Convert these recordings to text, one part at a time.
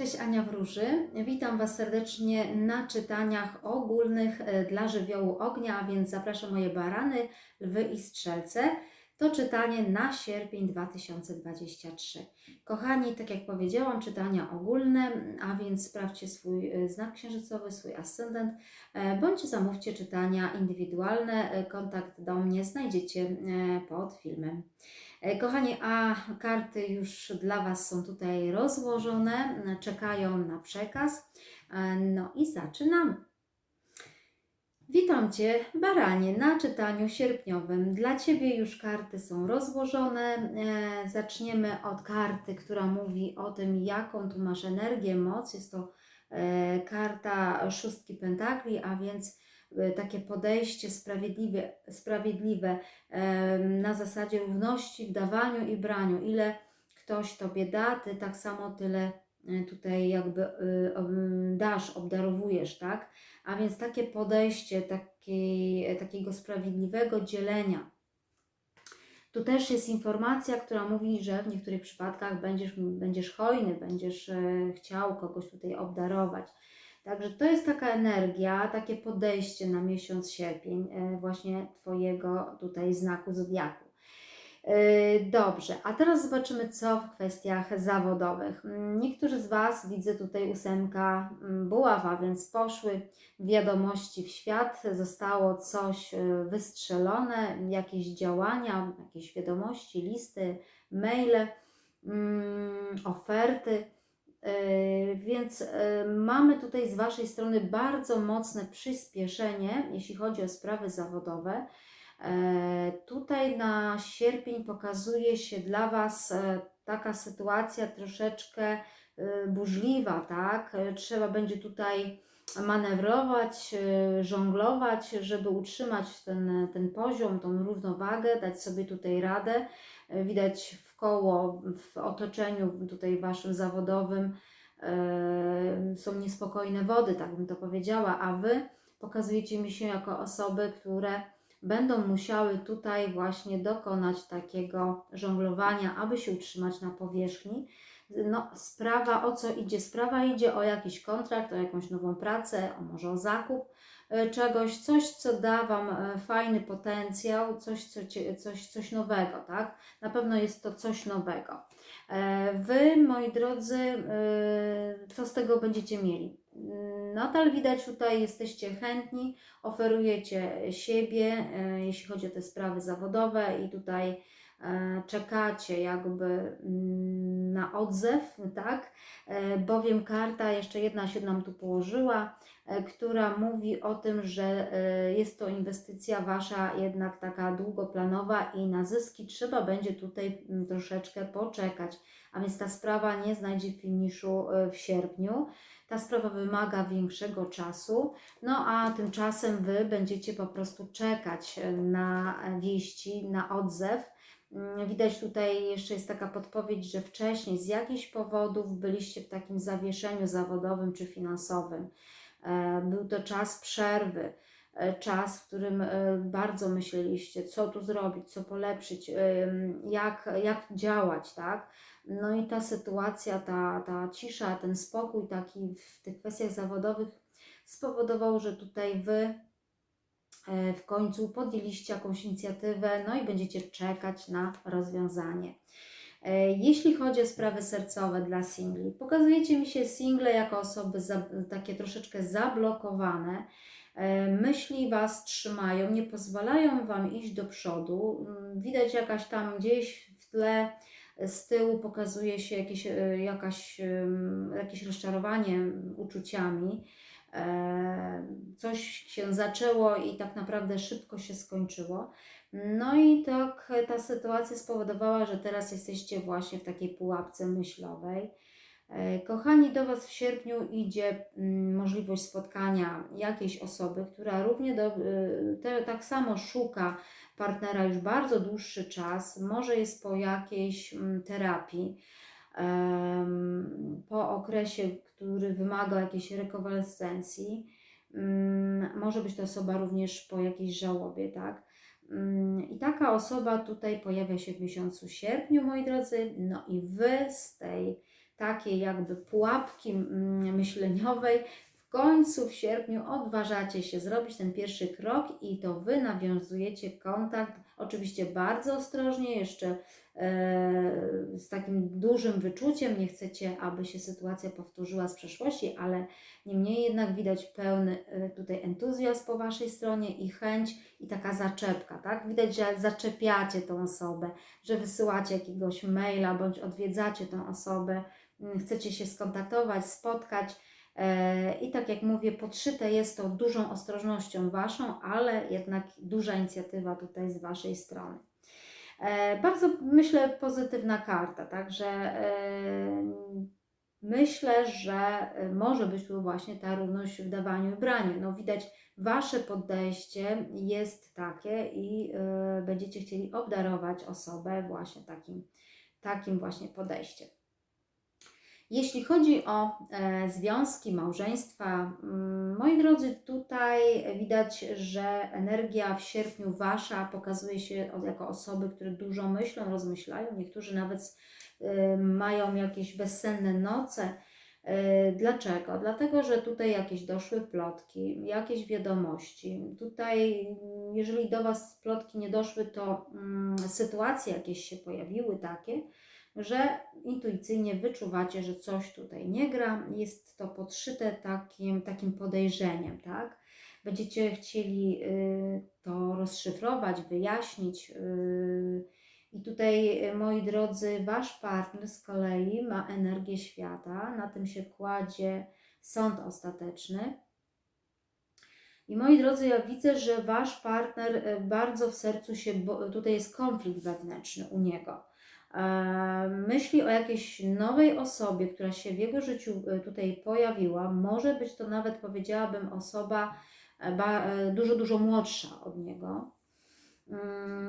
Cześć Ania Wróży. Witam Was serdecznie na czytaniach ogólnych e, dla żywiołu ognia, a więc zapraszam moje barany, lwy i strzelce. To czytanie na sierpień 2023. Kochani, tak jak powiedziałam, czytania ogólne, a więc sprawdźcie swój e, znak księżycowy, swój ascendent, e, bądź zamówcie czytania indywidualne. Kontakt do mnie znajdziecie pod filmem. E, Kochani, a karty już dla Was są tutaj rozłożone, e, czekają na przekaz. E, No i zaczynamy. Witam Cię, Baranie, na czytaniu sierpniowym. Dla Ciebie już karty są rozłożone. Zaczniemy od karty, która mówi o tym, jaką tu masz energię, moc. Jest to karta szóstki pentakli, a więc takie podejście sprawiedliwe, sprawiedliwe na zasadzie równości w dawaniu i braniu. Ile ktoś Tobie da, Ty tak samo tyle e, tutaj jakby y, dasz, obdarowujesz, tak? A więc takie podejście takiego sprawiedliwego dzielenia. Tu też jest informacja, która mówi, że w niektórych przypadkach będziesz, będziesz hojny, będziesz e, chciał kogoś tutaj obdarować. Także to jest taka energia, takie podejście na miesiąc sierpień, e, właśnie Twojego tutaj znaku zodiaku. Yy, Dobrze, a teraz zobaczymy, co w kwestiach zawodowych. Mm, Niektórzy z Was, widzę tutaj ósemka mm, buława, więc poszły wiadomości w świat, zostało coś yy, wystrzelone, jakieś działania, jakieś wiadomości, listy, maile, mm, oferty. Yy, Więc yy, mamy tutaj z Waszej strony bardzo mocne przyspieszenie, jeśli chodzi o sprawy zawodowe. E, Tutaj na sierpień pokazuje się dla Was taka sytuacja troszeczkę burzliwa, tak? Trzeba będzie tutaj manewrować, żonglować, żeby utrzymać ten, ten poziom, tą równowagę, dać sobie tutaj radę. Widać w koło, w otoczeniu tutaj Waszym zawodowym są niespokojne wody, tak bym to powiedziała, a Wy pokazujecie mi się jako osoby, które będą musiały tutaj właśnie dokonać takiego żonglowania, aby się utrzymać na powierzchni. No, sprawa o co idzie? Sprawa idzie o jakiś kontrakt, o jakąś nową pracę, o może o zakup czegoś, coś, co da Wam e, fajny potencjał, coś, co, coś, coś nowego, tak? Na pewno jest to coś nowego. E, Wy, moi drodzy, e, co z tego będziecie mieli? Nadal widać tutaj, jesteście chętni, oferujecie siebie, e, jeśli chodzi o te sprawy zawodowe i tutaj e, czekacie jakby mm, na odzew, tak? E, Bowiem karta, jeszcze jedna się nam tu położyła, e, która mówi o tym, że e, jest to inwestycja Wasza jednak taka długoplanowa i na zyski trzeba będzie tutaj mm, troszeczkę poczekać. A więc ta sprawa nie znajdzie finiszu e, w sierpniu. Ta sprawa wymaga większego czasu, no a tymczasem Wy będziecie po prostu czekać na wieści, na odzew. Mm, Widać tutaj jeszcze jest taka podpowiedź, że wcześniej z jakichś powodów byliście w takim zawieszeniu zawodowym czy finansowym. E, Był to czas przerwy, e, czas, w którym e, bardzo myśleliście, co tu zrobić, co polepszyć, jak, jak działać, tak? No i ta sytuacja, ta, ta cisza, ten spokój taki w tych kwestiach zawodowych spowodował, że tutaj Wy w końcu podjęliście jakąś inicjatywę, no i będziecie czekać na rozwiązanie. E, Jeśli chodzi o sprawy sercowe dla singli, pokazujecie mi się single jako osoby za, takie troszeczkę zablokowane. E, Myśli Was trzymają, nie pozwalają Wam iść do przodu. Mm, Widać jakaś tam gdzieś w tle z tyłu pokazuje się jakieś, e, jakaś, jakieś rozczarowanie uczuciami. E, Coś się zaczęło i tak naprawdę szybko się skończyło. No i tak ta sytuacja spowodowała, że teraz jesteście właśnie w takiej pułapce myślowej. E, Kochani, do Was w sierpniu idzie mm, możliwość spotkania jakiejś osoby, która równie do, y, te, tak samo szuka partnera już bardzo dłuższy czas, może jest po jakiejś mm, terapii, po okresie, który wymaga jakiejś rekonwalescencji. Mm, Może być to osoba również po jakiejś żałobie, tak? Mm, I taka osoba tutaj pojawia się w miesiącu sierpniu, moi drodzy. No i Wy z tej takiej jakby pułapki mm, myśleniowej, w końcu w sierpniu odważacie się zrobić ten pierwszy krok i to Wy nawiązujecie kontakt, oczywiście bardzo ostrożnie, jeszcze e, z takim dużym wyczuciem, nie chcecie, aby się sytuacja powtórzyła z przeszłości, ale niemniej jednak widać pełny e, tutaj entuzjazm po Waszej stronie i chęć i taka zaczepka, tak? Widać, że zaczepiacie tą osobę, że wysyłacie jakiegoś maila bądź odwiedzacie tą osobę, mm, chcecie się skontaktować, spotkać, I tak jak mówię, podszyte jest to dużą ostrożnością Waszą, ale jednak duża inicjatywa tutaj z Waszej strony. E, bardzo myślę pozytywna karta, także e, myślę, że może być tu właśnie ta równość w dawaniu i braniu. No widać, Wasze podejście jest takie i będziecie chcieli obdarować osobę właśnie takim, takim właśnie podejściem. Jeśli chodzi o e, związki, małżeństwa, mm, moi drodzy, tutaj widać, że energia w sierpniu wasza pokazuje się jako osoby, które dużo myślą, rozmyślają. Niektórzy nawet e, mają jakieś bezsenne noce. E, Dlaczego? Dlatego, że tutaj jakieś doszły plotki, jakieś wiadomości. Tutaj, mm, jeżeli do Was plotki nie doszły, to mm, sytuacje jakieś się pojawiły takie, że intuicyjnie wyczuwacie, że coś tutaj nie gra, jest to podszyte takim, takim podejrzeniem, tak? Będziecie chcieli y, to rozszyfrować, wyjaśnić. Y, I tutaj, y, moi drodzy, wasz partner z kolei ma energię świata, na tym się kładzie sąd ostateczny. I moi drodzy, ja widzę, że wasz partner bardzo w sercu się, bo tutaj jest konflikt wewnętrzny u niego myśli o jakiejś nowej osobie, która się w jego życiu e, tutaj pojawiła. Może być to nawet, powiedziałabym, osoba e, e, dużo, dużo młodsza od niego. Mm,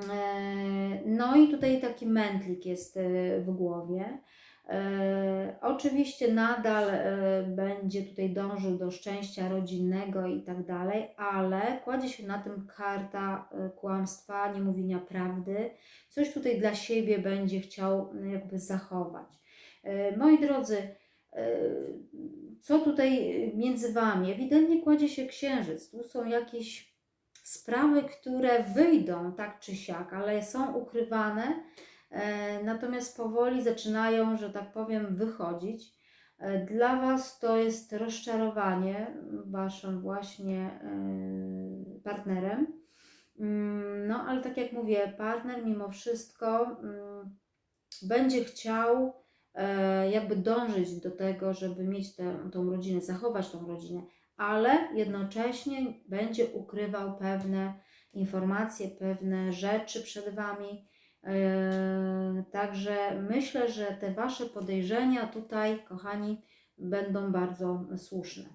no i tutaj taki mętlik jest w głowie. E, oczywiście nadal e, będzie tutaj dążył do szczęścia rodzinnego i tak dalej, ale kładzie się na tym karta e, kłamstwa, niemówienia prawdy. Coś tutaj dla siebie będzie chciał jakby zachować. Moi drodzy, co tutaj między Wami? Ewidentnie kładzie się księżyc. Tu są jakieś sprawy, które wyjdą tak czy siak, ale są ukrywane natomiast powoli zaczynają, że tak powiem, wychodzić. E, dla Was to jest rozczarowanie Waszym właśnie e, partnerem. Mm, no, ale tak jak mówię, partner mimo wszystko mm, będzie chciał jakby dążyć do tego, żeby mieć tę, tą rodzinę, zachować tą rodzinę, ale jednocześnie będzie ukrywał pewne informacje, pewne rzeczy przed Wami, także myślę, że te Wasze podejrzenia tutaj, kochani, będą bardzo słuszne.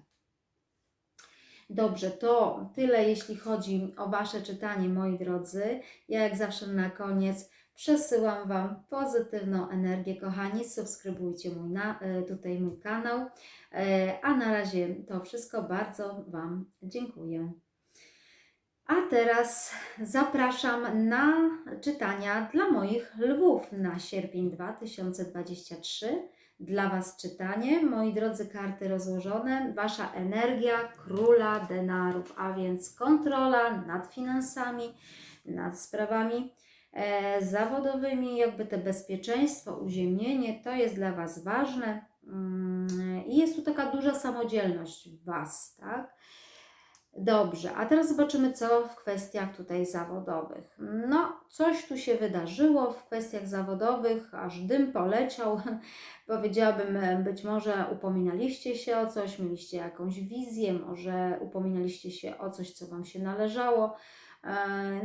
Dobrze, to tyle jeśli chodzi o Wasze czytanie, moi drodzy. Ja jak zawsze na koniec przesyłam Wam pozytywną energię, kochani. Subskrybujcie mój na, yy, tutaj mój kanał. Yy, a na razie to wszystko. Bardzo Wam dziękuję. A teraz zapraszam na czytania dla moich lwów na sierpień 2023. Dla Was czytanie, moi drodzy, karty rozłożone, Wasza energia króla denarów, a więc kontrola nad finansami, nad sprawami e, zawodowymi, jakby te bezpieczeństwo, uziemnienie, to jest dla Was ważne. Mm, I jest tu taka duża samodzielność w Was, tak? Dobrze, a teraz zobaczymy, co w kwestiach tutaj zawodowych. No, coś tu się wydarzyło w kwestiach zawodowych, aż dym poleciał. Powiedziałabym, być może upominaliście się o coś, mieliście jakąś wizję, może upominaliście się o coś, co Wam się należało. E,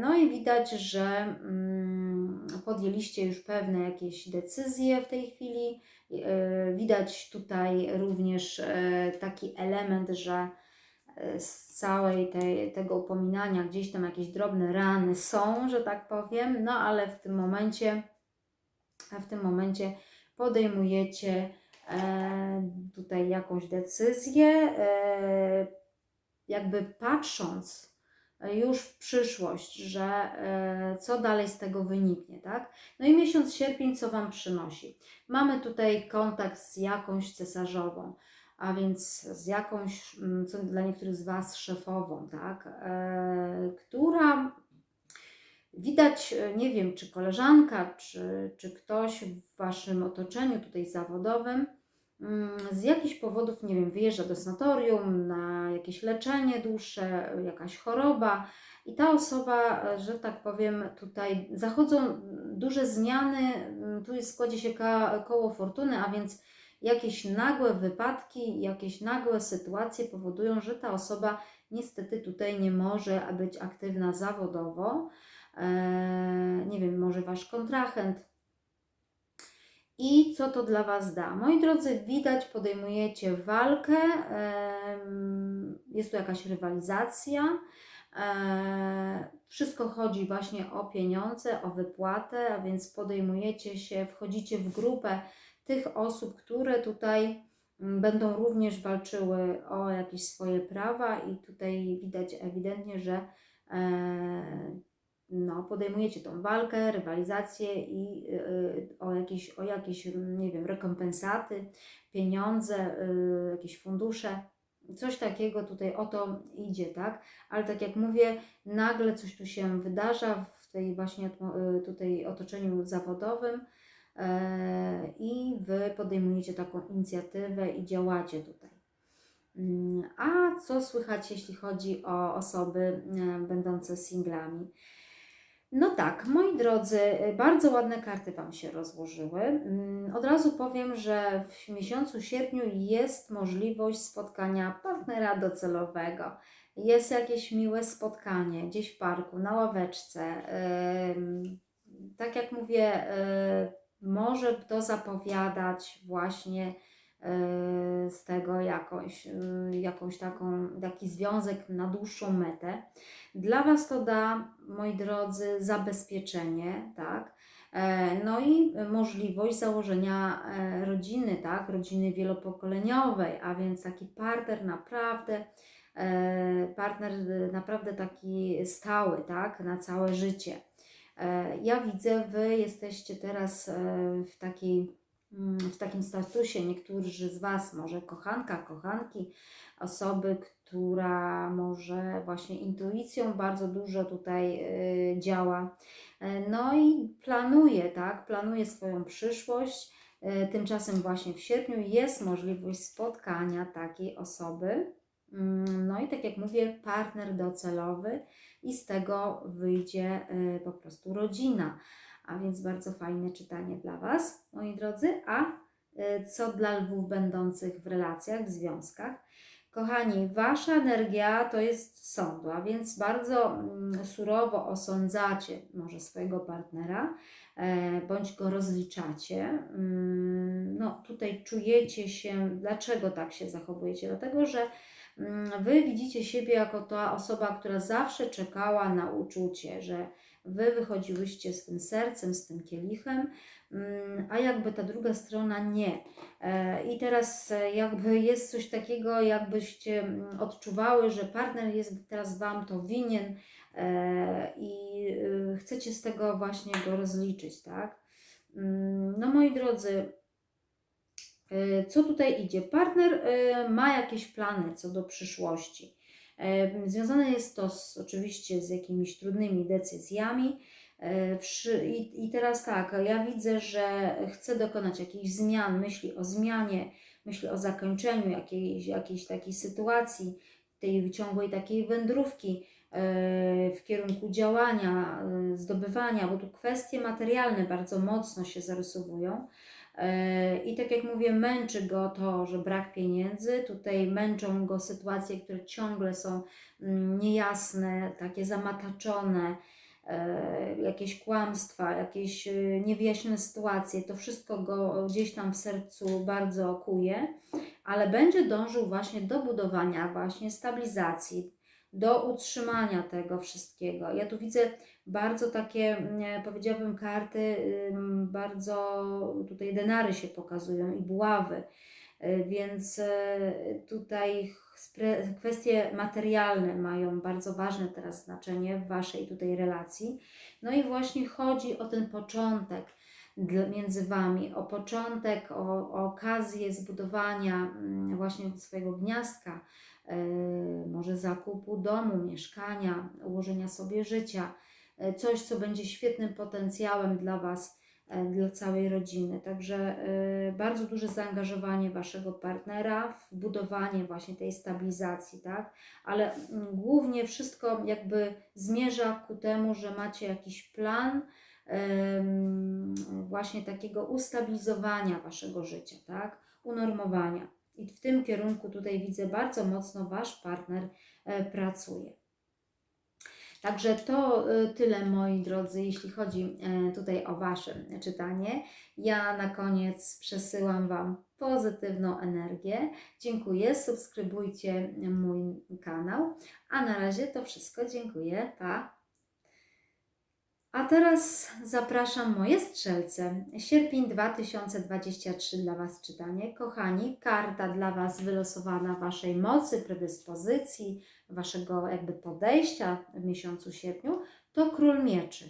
no i widać, że mm, podjęliście już pewne jakieś decyzje w tej chwili. E, widać tutaj również e, taki element, że z całej tej, tego upominania gdzieś tam jakieś drobne rany są, że tak powiem, no ale w tym momencie, w tym momencie podejmujecie e, tutaj jakąś decyzję, e, jakby patrząc e, już w przyszłość, że e, co dalej z tego wyniknie, tak? No i miesiąc sierpień, co Wam przynosi? Mamy tutaj kontakt z jakąś cesarzową, a więc z jakąś, mm, co dla niektórych z Was, szefową, tak? E, która widać, e, nie wiem, czy koleżanka, czy, czy ktoś w Waszym otoczeniu tutaj zawodowym, mm, z jakichś powodów, nie wiem, wyjeżdża do sanatorium na jakieś leczenie dłuższe, jakaś choroba i ta osoba, e, że tak powiem, tutaj zachodzą duże zmiany, mm, tu jest, składzie się koło fortuny, a więc jakieś nagłe wypadki, jakieś nagłe sytuacje powodują, że ta osoba niestety tutaj nie może być aktywna zawodowo. Eee, nie wiem, może Wasz kontrahent, i co to dla Was da? Moi drodzy, widać, podejmujecie walkę, em, jest tu jakaś rywalizacja. e, Wszystko chodzi właśnie o pieniądze, o wypłatę, a więc podejmujecie się, wchodzicie w grupę tych osób, które tutaj mm, będą również walczyły o jakieś swoje prawa, i tutaj widać ewidentnie, że e, no, podejmujecie tą walkę, rywalizację i y, o, jakieś, o jakieś, mm, nie wiem, rekompensaty, pieniądze, y, jakieś fundusze. Coś takiego tutaj o to idzie, tak? Ale tak jak mówię, nagle coś tu się wydarza w tej właśnie y, tutaj otoczeniu zawodowym i Wy podejmujecie taką inicjatywę i działacie tutaj. Mm, A co słychać, jeśli chodzi o osoby e, będące singlami? No tak, moi drodzy, bardzo ładne karty Wam się rozłożyły. Mm, Od razu powiem, że w miesiącu sierpniu jest możliwość spotkania partnera docelowego. Jest jakieś miłe spotkanie gdzieś w parku, na ławeczce. Tak jak mówię, może to zapowiadać właśnie y, z tego jakąś, y, jakąś taką, taki związek na dłuższą metę. Dla Was to da, moi drodzy, zabezpieczenie, tak? E, No i możliwość założenia e, rodziny, tak? Rodziny wielopokoleniowej, a więc taki partner naprawdę, e, partner naprawdę taki stały, tak? Na całe życie. E, Ja widzę, Wy jesteście teraz e, w takiej mm, w takim statusie, niektórzy z Was, może kochanka, kochanki, osoby, która może właśnie intuicją bardzo dużo tutaj y, działa. E, No i planuje, tak, planuje swoją przyszłość. E, Tymczasem właśnie w sierpniu jest możliwość spotkania takiej osoby. Mm, No i tak jak mówię, partner docelowy i z tego wyjdzie y, po prostu rodzina. A więc bardzo fajne czytanie dla Was, moi drodzy. A y, co dla lwów będących w relacjach, w związkach? Kochani, wasza energia to jest sądu, a więc bardzo mm, surowo osądzacie może swojego partnera, e, bądź go rozliczacie. Mm, No, tutaj czujecie się, dlaczego tak się zachowujecie? Dlatego, że wy widzicie siebie jako ta osoba, która zawsze czekała na uczucie, że wy wychodziłyście z tym sercem, z tym kielichem, mm, a jakby ta druga strona nie. E, I teraz e, jakby jest coś takiego, jakbyście mm, odczuwały, że partner jest teraz Wam to winien e, i y, chcecie z tego właśnie go rozliczyć, tak? Mm, No moi drodzy, co tutaj idzie? Partner e, ma jakieś plany co do przyszłości. E, Związane jest to z, oczywiście z jakimiś trudnymi decyzjami, E, I, teraz tak, ja widzę, że chcę dokonać jakichś zmian, myśli o zmianie, myśli o zakończeniu jakiejś, jakiejś takiej sytuacji, tej ciągłej takiej wędrówki e, w kierunku działania, e, zdobywania, bo tu kwestie materialne bardzo mocno się zarysowują. I tak jak mówię, męczy go to, że brak pieniędzy. Tutaj męczą go sytuacje, które ciągle są mm, niejasne, takie zamataczone e, jakieś kłamstwa, jakieś e, niewyjaśnione sytuacje, to wszystko go gdzieś tam w sercu bardzo kuje, ale będzie dążył właśnie do budowania właśnie stabilizacji, do utrzymania tego wszystkiego. Ja tu widzę bardzo takie, mm, powiedziałabym, karty, bardzo tutaj denary się pokazują i buławy. E, Więc e, tutaj kwestie materialne mają bardzo ważne teraz znaczenie w Waszej tutaj relacji. No i właśnie chodzi o ten początek między Wami, o początek, o, o okazję zbudowania mm, właśnie swojego gniazdka, e, może zakupu domu, mieszkania, ułożenia sobie życia, e, coś, co będzie świetnym potencjałem dla Was, e, dla całej rodziny. Także e, bardzo duże zaangażowanie Waszego partnera w budowanie właśnie tej stabilizacji, tak? Ale mm, głównie wszystko jakby zmierza ku temu, że macie jakiś plan, właśnie takiego ustabilizowania waszego życia, tak? Unormowania. I w tym kierunku tutaj widzę bardzo mocno wasz partner e, pracuje. Także to e, tyle moi drodzy, jeśli chodzi e, tutaj o wasze czytanie. Ja na koniec przesyłam wam pozytywną energię. Dziękuję, subskrybujcie mój kanał. A na razie to wszystko. Dziękuję. Pa. A teraz zapraszam moje strzelce. Sierpień 2023 dla Was czytanie. Kochani, karta dla Was wylosowana Waszej mocy, predyspozycji, Waszego jakby podejścia w miesiącu sierpniu to Król Mieczy.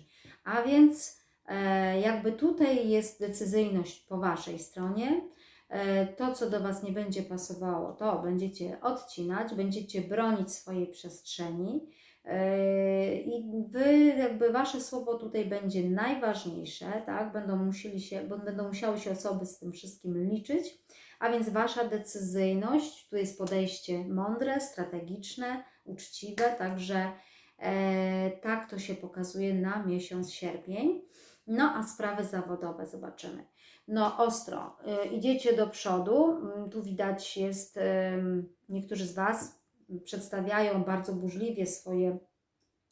A więc e, jakby tutaj jest decyzyjność po Waszej stronie. E, to, co do Was nie będzie pasowało, to będziecie odcinać, będziecie bronić swojej przestrzeni. Yy, I wy, jakby wasze słowo tutaj będzie najważniejsze, tak? Będą, musieli się, będą musiały się osoby z tym wszystkim liczyć, a więc wasza decyzyjność, tu jest podejście mądre, strategiczne, uczciwe, także e, tak to się pokazuje na miesiąc sierpień. No a sprawy zawodowe zobaczymy. No ostro, y, idziecie do przodu, Mm, tu widać jest, ym, niektórzy z Was przedstawiają bardzo burzliwie swoje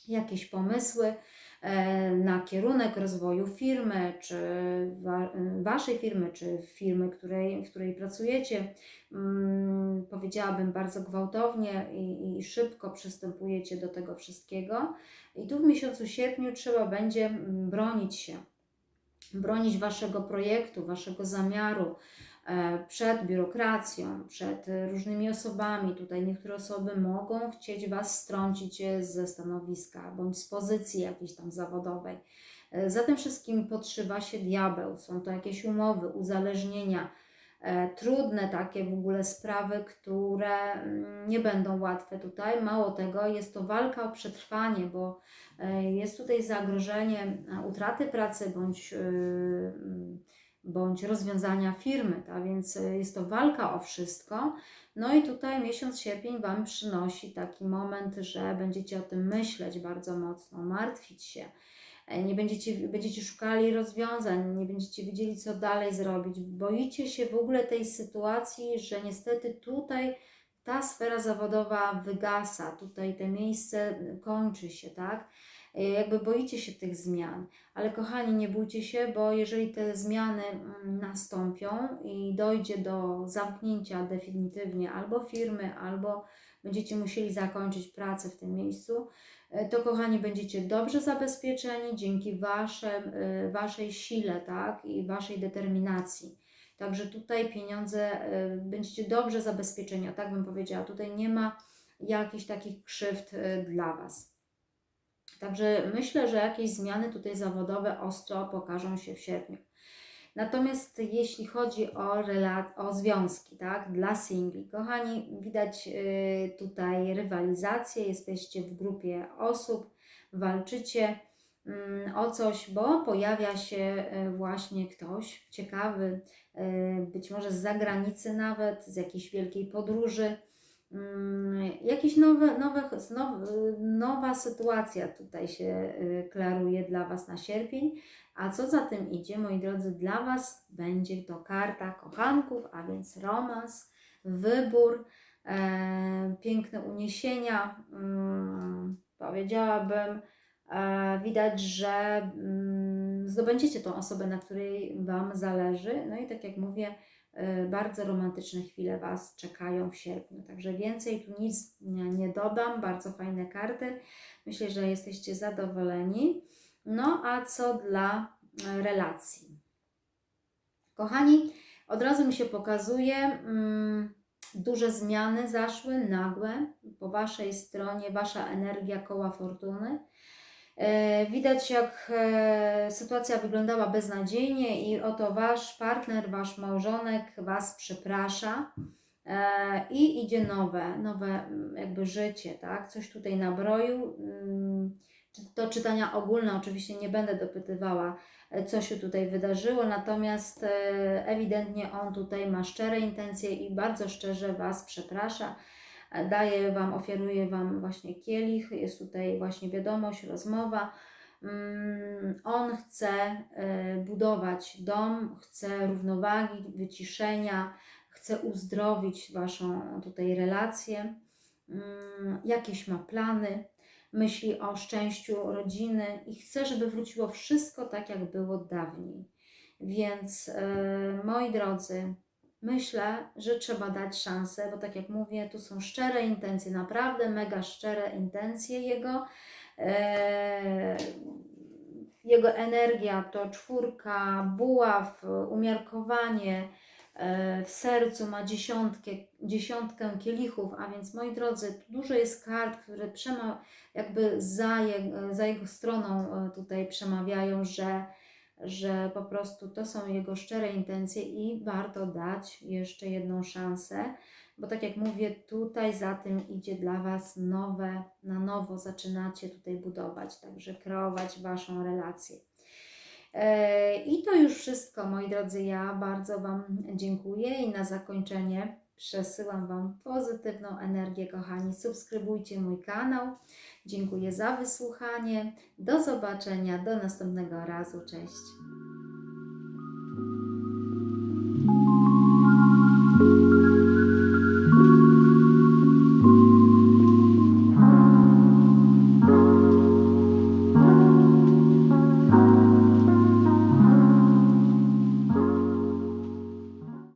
jakieś pomysły e, na kierunek rozwoju firmy, czy wa, waszej firmy, czy firmy, której, w której pracujecie. Mm, powiedziałabym bardzo gwałtownie i, i szybko przystępujecie do tego wszystkiego. I tu w miesiącu sierpniu trzeba będzie bronić się, bronić waszego projektu, waszego zamiaru, e, przed biurokracją, przed e, różnymi osobami. Tutaj niektóre osoby mogą chcieć Was strącić e, ze stanowiska bądź z pozycji jakiejś tam zawodowej. E, Za tym wszystkim podszywa się diabeł. Są to jakieś umowy, uzależnienia, e, trudne takie w ogóle sprawy, które mm, nie będą łatwe tutaj. Mało tego, jest to walka o przetrwanie, bo e, jest tutaj zagrożenie e, utraty pracy bądź. E, bądź rozwiązania firmy, tak? więc y, jest to walka o wszystko. No i tutaj miesiąc sierpień Wam przynosi taki moment, że będziecie o tym myśleć bardzo mocno, martwić się. E, Nie będziecie, będziecie szukali rozwiązań, nie będziecie wiedzieli, co dalej zrobić. Boicie się w ogóle tej sytuacji, że niestety tutaj ta sfera zawodowa wygasa, tutaj to miejsce kończy się, tak? E, Jakby boicie się tych zmian. Ale kochani, nie bójcie się, bo jeżeli te zmiany mm, nastąpią i dojdzie do zamknięcia definitywnie albo firmy, albo będziecie musieli zakończyć pracę w tym miejscu, e, to kochani, będziecie dobrze zabezpieczeni dzięki waszym, e, Waszej sile tak? i Waszej determinacji. Także tutaj pieniądze, będziecie dobrze zabezpieczeni, a tak bym powiedziała. Tutaj nie ma jakichś takich krzywd dla Was. Także myślę, że jakieś zmiany tutaj zawodowe ostro pokażą się w sierpniu. Natomiast jeśli chodzi o, rela- o związki, tak, dla singli, kochani, widać y, tutaj rywalizację, jesteście w grupie osób, walczycie mm, o coś, bo pojawia się y, właśnie ktoś ciekawy, y, być może z zagranicy nawet, z jakiejś wielkiej podróży, Jakieś nowe, nowe, now, nowa sytuacja tutaj się y, klaruje dla Was na sierpień. A co za tym idzie, moi drodzy, dla Was będzie to karta kochanków, a więc romans, wybór, e, piękne uniesienia. Mm, powiedziałabym, e, widać, że mm, zdobędziecie tą osobę, na której Wam zależy. No i tak jak mówię, bardzo romantyczne chwile Was czekają w sierpniu. Także więcej tu nic nie, dodam. Bardzo fajne karty. Myślę, że jesteście zadowoleni. No a co dla e, relacji? Kochani, Od razu mi się pokazuje, mm, duże zmiany zaszły, nagłe, po Waszej stronie, Wasza energia koła fortuny. E, Widać, jak e, sytuacja wyglądała beznadziejnie, i oto Wasz partner, Wasz małżonek Was przeprasza e, i idzie nowe, nowe mm, jakby życie, tak? Coś tutaj nabroił. mm, czy- To czytania ogólne, oczywiście nie będę dopytywała, co się tutaj wydarzyło, natomiast ewidentnie on tutaj ma szczere intencje i bardzo szczerze Was przeprasza. Daje Wam, oferuje Wam właśnie kielich, jest tutaj właśnie wiadomość, rozmowa. Mm, On chce e, budować dom, chce równowagi, wyciszenia, chce uzdrowić Waszą tutaj relację. Mm, Jakieś ma plany, myśli o szczęściu rodziny i chce, żeby wróciło wszystko tak, jak było dawniej. Więc e, moi drodzy, myślę, że trzeba dać szansę, bo tak jak mówię, tu są szczere intencje, naprawdę mega szczere intencje jego. E, jego energia to czwórka, buław, umiarkowanie, e, w sercu ma dziesiątkę, dziesiątkę kielichów, a więc moi drodzy, dużo jest kart, które przema, jakby za, je, za jego stroną e, tutaj przemawiają, że, że po prostu to są jego szczere intencje i warto dać jeszcze jedną szansę, bo tak jak mówię, tutaj za tym idzie dla Was nowe, na nowo zaczynacie tutaj budować, także kreować Waszą relację. E, I to już wszystko, moi drodzy. Ja bardzo Wam dziękuję i na zakończenie przesyłam Wam pozytywną energię, kochani. Subskrybujcie mój kanał. Dziękuję za wysłuchanie. Do zobaczenia, do następnego razu. Cześć.